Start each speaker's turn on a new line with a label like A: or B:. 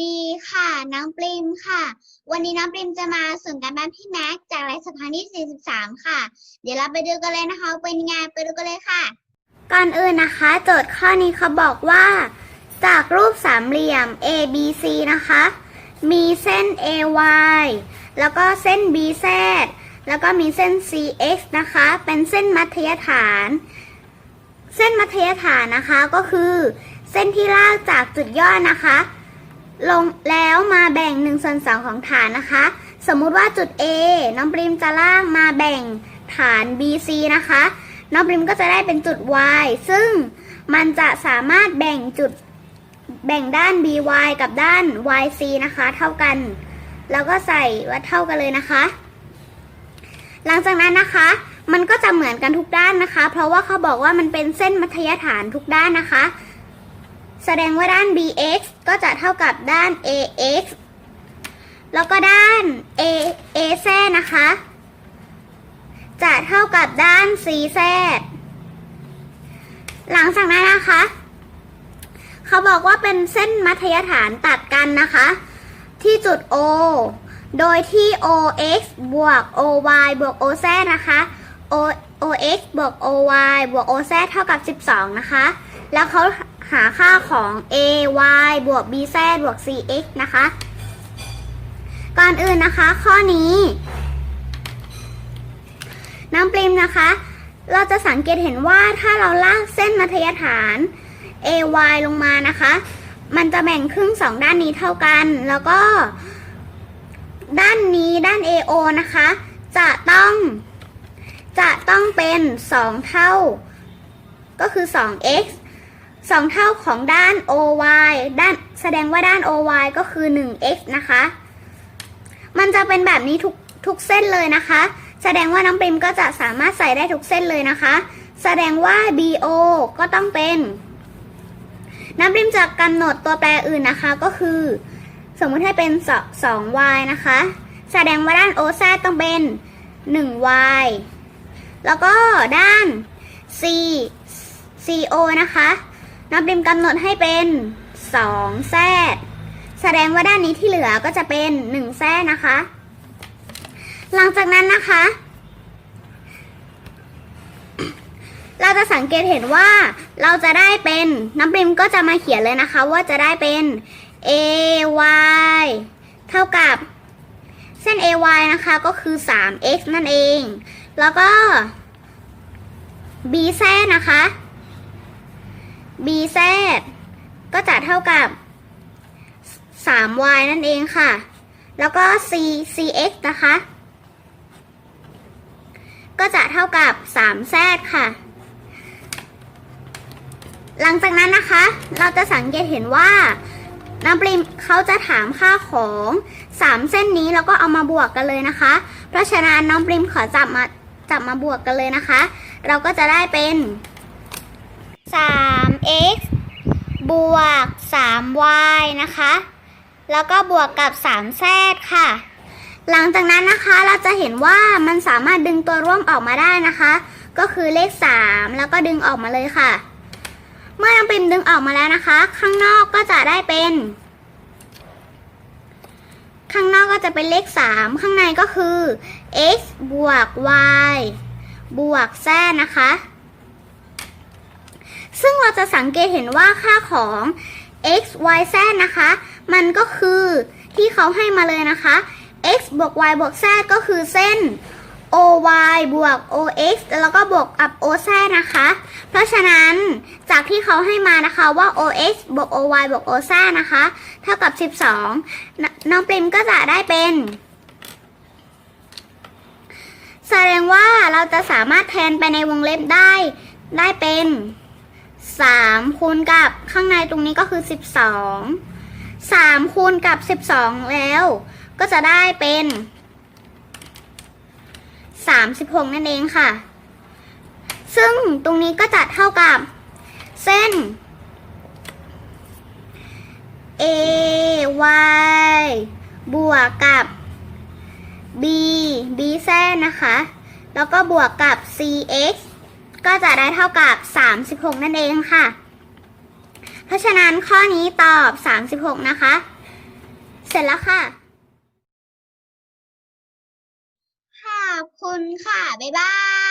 A: ดีค่ะ น้องปริมค่ะ วันนี้น้องปริมจะมาส่งการบ้านพี่แม็กจากรายสถานี43 ค่ะ เดี๋ยวเราไปดูกันเลยนะคะเป็นยังไงไปดูกันเลยค่ะ ก่อนอื่นนะคะ โจทย์ข้อนี้เขาบอกว่า จากรูปสามเหลี่ยม A B C นะคะ มีเส้น AY แล้วก็เส้น BZ แล้วก็มีเส้น CX นะคะ เป็นเส้นมัธยฐาน เส้นมัธยฐานนะคะก็คือ เส้นที่ลากจากจุดยอดนะคะ ลงแล้วมาแบ่ง1ส่วน2ของฐานนะคะ สมมุติว่าจุด A น้องปริมจะลากมาแบ่งฐาน BC นะคะ น้องปริมก็จะได้เป็นจุด Y ซึ่งมันจะสามารถแบ่งจุดแบ่งด้าน BY กับด้าน YC นะคะ เท่ากัน แล้วก็ใส่ว่าเท่ากันเลยนะคะ หลังจากนั้นนะคะ มันก็จะเหมือนกันทุกด้านนะคะ เพราะว่าเขาบอกว่ามันเป็นเส้นมัธยฐานทุกด้านนะคะ แสดงว่าด้าน bx ก็จะเท่ากับด้าน ax แล้วก็ด้าน a az นะคะ จะเท่ากับด้าน cz หลังจากนั้นนะคะ เขาบอกว่าเป็นเส้นมัธยฐานตัดกันนะคะ ที่จุด O โดยที่ OX บวก OY บวก OZ นะคะ O OX บวก OY บวก OZ เท่ากับ 12 นะคะ แล้วเขา หาค่าของ AY บวก BZ บวก CX นะคะ ก่อนอื่นนะคะ ข้อนี้น้ำปริมนะคะ เราจะสังเกตเห็นว่าถ้าเราลากเส้นมัธยฐาน AY ลงมานะคะ มันจะแบ่งครึ่งสองด้านนี้เท่ากัน แล้วก็ด้านนี้ด้าน AO นะคะ จะต้องจะต้องเป็น 2 เท่า ก็คือ 2x 2เท่าของด้าน OY ด้านแสดงว่าด้าน OY ก็คือ 1x นะคะ มันจะเป็นแบบนี้ทุกทุกเส้นเลยนะคะ แสดงว่าน้องปริมก็จะสามารถใส่ได้ทุกเส้นเลยนะคะ แสดงว่า BO ก็ต้องเป็น น้ำปริมจะกำหนดตัวแปรอื่นนะคะก็คือ สมมติให้เป็น 2y นะคะ แสดงว่าด้าน OZ ต้องเป็น 1y แล้วก็ด้าน C CO นะคะ น้ำปริมกำหนดให้เป็น2แซดแสดงว่าด้านนี้ที่เหลือก็จะเป็น1แซดนะคะ หลังจากนั้นนะคะ เราจะสังเกตเห็นว่าเราจะได้เป็นน้ำปริมก็จะมาเขียนเลยนะคะ ว่าจะได้เป็น ay เท่ากับเส้น ay นะคะก็คือ 3x นั่นเอง แล้วก็ bz นะคะ bz ก็จะเท่ากับ 3y นั่นเองค่ะ แล้วก็ c cx นะคะ ก็จะเท่ากับ 3z ค่ะ หลังจากนั้นนะคะ เราจะสังเกตเห็นว่าน้ำปริมเขาจะถามค่าของ 3 เส้นนี้แล้วก็เอามาบวกกันเลยนะคะ เพราะฉะนั้นน้องปริมขอจับมาจับมาบวกกันเลยนะคะ เราก็จะได้เป็น 3x บวก 3y นะคะ แล้วก็บวกกับ 3z ค่ะ หลังจากนั้นนะคะเราจะเห็นว่ามันสามารถดึงตัวร่วมออกมาได้นะคะ ก็คือเลข 3 แล้วก็ดึงออกมาเลยค่ะ เมื่อน้ำปริมดึงออกมาแล้วนะคะ ข้างนอกก็จะได้เป็น ข้างนอกก็จะเป็นเลข 3 ข้างในก็คือ x บวก y บวก z นะคะ ซึ่งเราจะสังเกตเห็นว่าค่าของ x y z นะคะ มันก็คือที่เขาให้มาเลยนะคะ x บวก y บวก z ก็คือเส้น oy บวก ox แล้วก็บวกกับ oz นะคะ เพราะฉะนั้นจากที่เขาให้มานะคะว่า ox บวก oy บวก oz นะคะ เท่ากับ 12นน้องปริมก็จะได้เป็น แสดงว่าเราจะสามารถแทนไปในวงเล็บได้ ได้เป็น 3คูณกับข้างในตรงนี้ก็คือ12 3คูณกับ12แล้ว ก็จะได้เป็น36นั่นเองค่ะ ซึ่งตรงนี้ก็จะเท่ากับเส้น A Y บวกกับ B B แซ่นะคะ แล้วก็บวกกับ C X ก็จะได้เท่ากับ 36 นั่นเองค่ะ เพราะฉะนั้นข้อนี้ตอบ 36 นะคะ เสร็จแล้วค่ะขอบคุณค่ะ บ๊ายบาย